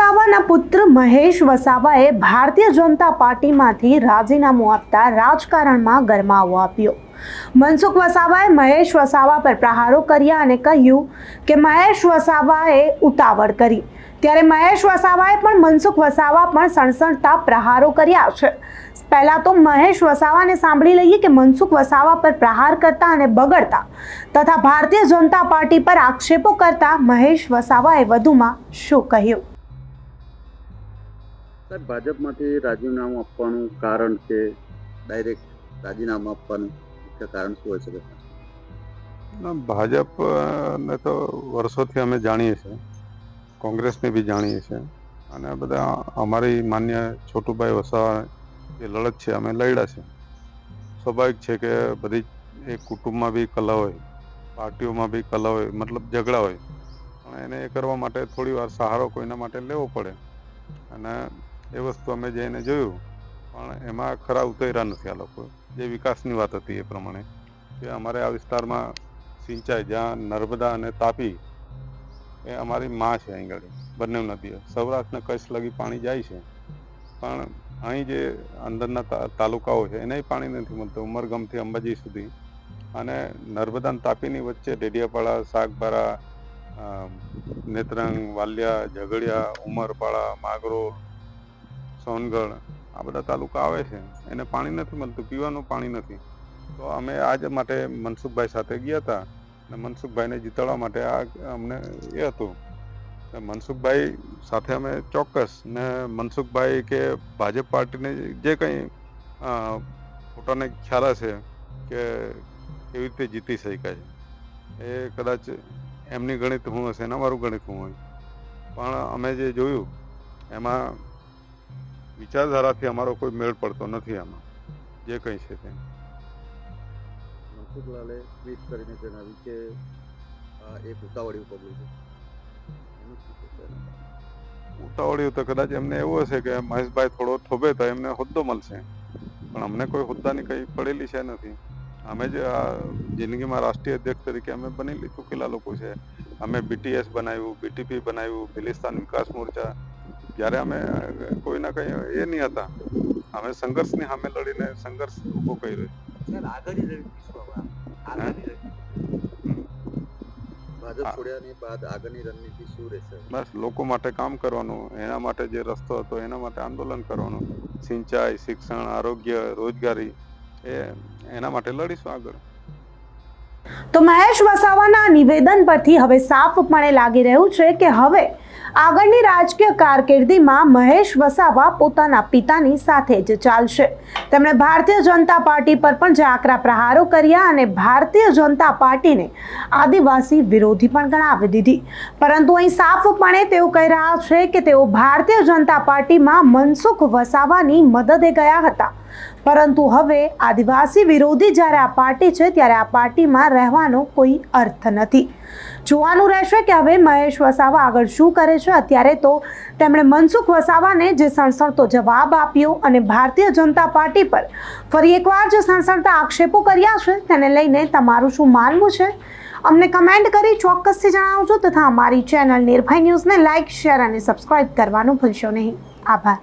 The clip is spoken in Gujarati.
વસાવાના પુત્ર મહેશ વસાવાએ ભારતીય જનતા પાર્ટીમાંથી રાજીનામું આપતા રાજકારણમાં ગરમાવો આપ્યો. મનસુખ વસાવાએ મહેશ વસાવા પર પ્રહારો કર્યા અને કહ્યું કે મહેશ વસાવાએ ઉતાવળ કરી. ત્યારે મહેશ વસાવાએ પણ મનસુખ વસાવા પણ સણસણતા પ્રહારો કર્યા છે. પહેલાં તો મહેશ વસાવાને સાંભળી લઈએ કે મનસુખ વસાવા પર પ્રહાર કરતા અને બગડતા તથા ભારતીય જનતા પાર્ટી પર આક્ષેપો કરતા મહેશ વસાવાએ વધુમાં શું કહ્યું? સાહેબ, ભાજપમાંથી રાજીનામું આપવાનું કારણ કે ડાયરેક્ટ રાજીનામું આપવાનું મુખ્ય કારણ શું હોય શકે? ભાજપ ને તો વર્ષોથી અમે જાણીએ છીએ. કોંગ્રેસને બી જાણીએ છીએ. અને બધા અમારી માન્ય છોટુભાઈ વસાવા જે લડત છે, અમે લડ્યા છે સ્વાભાવિક છે કે બધી એ કુટુંબમાં બી કલા હોય, પાર્ટીઓમાં બી કલા હોય, મતલબ ઝઘડા હોય. પણ એને એ કરવા માટે થોડી વાર સહારો કોઈના માટે લેવો પડે. અને એ વસ્તુ અમે જઈને જોયું. પણ એમાં ખરા ઉતર્યા નથી આ લોકો. જે વિકાસની વાત હતી એ પ્રમાણે. કે અમારે આ વિસ્તારમાં સિંચાઈ, જ્યાં નર્મદા અને તાપી એ અમારી માં છે અહીં આગળ બંને નદીઓ. સૌરાષ્ટ્રને કચ્છ લગી પાણી જાય છે. પણ અહીં જે અંદરના તાલુકાઓ છે, એને પાણી નથી મળતું. ઉમરગામથી અંબાજી સુધી. અને નર્મદા તાપીની વચ્ચે ડેડિયાપાડા, સાગબારા નેત્રંગ, વાલિયા, ઝઘડિયા, ઉમરપાડા માગરો સોનગઢ, આ બધા તાલુકા આવે છે. એને પાણી નથી મળતું, પીવાનું પાણી નથી. તો અમે આજ માટે મનસુખભાઈ સાથે ગયા હતા અને મનસુખભાઈને જીતાડવા માટે આ અમને એ હતું. મનસુખભાઈ સાથે અમે ચોક્કસ ને મનસુખભાઈ કે ભાજપ પાર્ટીને જે કંઈ પોતાને ખ્યાલ હશે કે કેવી રીતે જીતી શકાય એ કદાચ એમની ગણિત હું હશે ને અમારું ગણિત હું હોય. પણ અમે જે જોયું, એમાં વિચારધારાથી અમારો કોઈ મેળ પડતો નથી આમાં. જે કંઈ છે તે. મનસુખલાલે ટ્વીટ કરીને જણાવ્યું કે આ એક ઉતાવળિયું પગલું છે? ઉતાવળ્યું તો કદાચ એમને એવું હશે કે મહેશભાઈ થોડો થોભે તો એમને હોદ્દો મળશે. પણ અમને કોઈ હોદ્દાની કંઈ પડેલી છે નથી. અમે જ આ જિંદગીમાં રાષ્ટ્રીય અધ્યક્ષ તરીકે અમે બની ચૂકેલા લોકો છે. અમે બીટીએસ બનાવ્યું બીટીપી બનાવ્યું ખિલિસ્તાન વિકાસ મોરચા જ્યારે અમે કોઈના કંઈ એ નહીં હતા અમે સંઘર્ષની સામે લડીને સંઘર્ષ ઊભો કર્યો. બસ લોકો માટે કામ કરવાનું એના માટે જે રસ્તો હતો એના માટે આંદોલન કરવાનું. સિંચાઈ શિક્ષણ આરોગ્ય રોજગારી એ એના માટે લડીશું આગળ. તો મહેશ વસાવાના નિવેદન પરથી હવે સાફપણે લાગી રહ્યું છે કે હવે આગળની રાજકીય કારકિર્દીમાં મહેશ વસાવા પોતાના પિતાની સાથે જ ચાલશે. તેમણે ભારતીય જનતા પાર્ટી પર પણ જાકરા પ્રહારો કર્યા અને ભારતીય જનતા પાર્ટીને આદિવાસી વિરોધી પણ ગણાવી દીધી. પરંતુ અહીં સાફપણે તેઓ કહી રહ્યા છે કે તેઓ ભારતીય જનતા પાર્ટીમાં મનસુખ વસાવાની મદદે ગયા હતા. પરંતુ હવે આદિવાસી વિરોધી જ્યારે આ પાર્ટી છે, ત્યારે આ પાર્ટીમાં રહેવાનો કોઈ અર્થ નથી. જોવાનું રહેશે કે હવે મહેશ વસાવા આગળ શું કરે છે. અત્યારે તો તેમણે મનસુખ વસાવાને જે સણસણતો જવાબ આપ્યો અને ભારતીય જનતા પાર્ટી પર ફરી એકવાર જે સણસણતા આક્ષેપો કર્યા છે, તેને લઈને તમારું શું માનવું છે? અમને કમેન્ટ કરી ચોક્કસથી જણાવજો તથા અમારી ચેનલ નિર્ભય ન્યૂઝને લાઇક શેર અને સબસ્ક્રાઇબ કરવાનું ભૂલશો નહીં. આભાર.